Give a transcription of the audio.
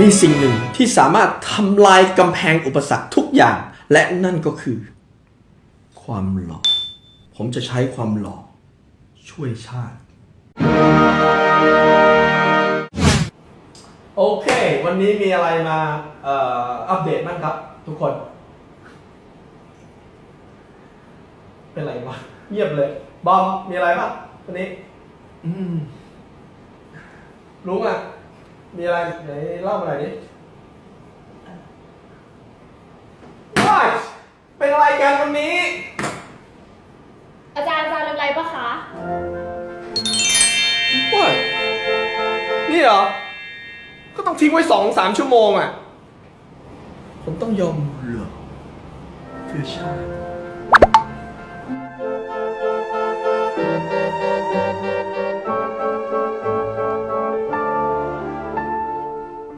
มีสิ่งหนึ่งที่สามารถทำลายกำแพงอุปสรรคทุกอย่าง และนั่นก็คือ ความหล่อผมจะใช้ความหล่อช่วยชาติ โอเค วันนี้มีอะไรมาเอ่ออัปเดตบ้างครับ ทุกคน เป็นไรวะเงียบเลย บอมมีอะไรบ้างวันนี้ อืมลุงอะ มีอะไรไหนเล่ามาหน่อยดิว้ายเป็นอะไรกันวันนี้ อาจารย์อาจารย์ลืมอะไรปะคะว้ายนี่เหรอ ก็ต้องทิ้งไว้สองสามชั่วโมงอะ ผมต้องยอมเหรอเพื่อชาติ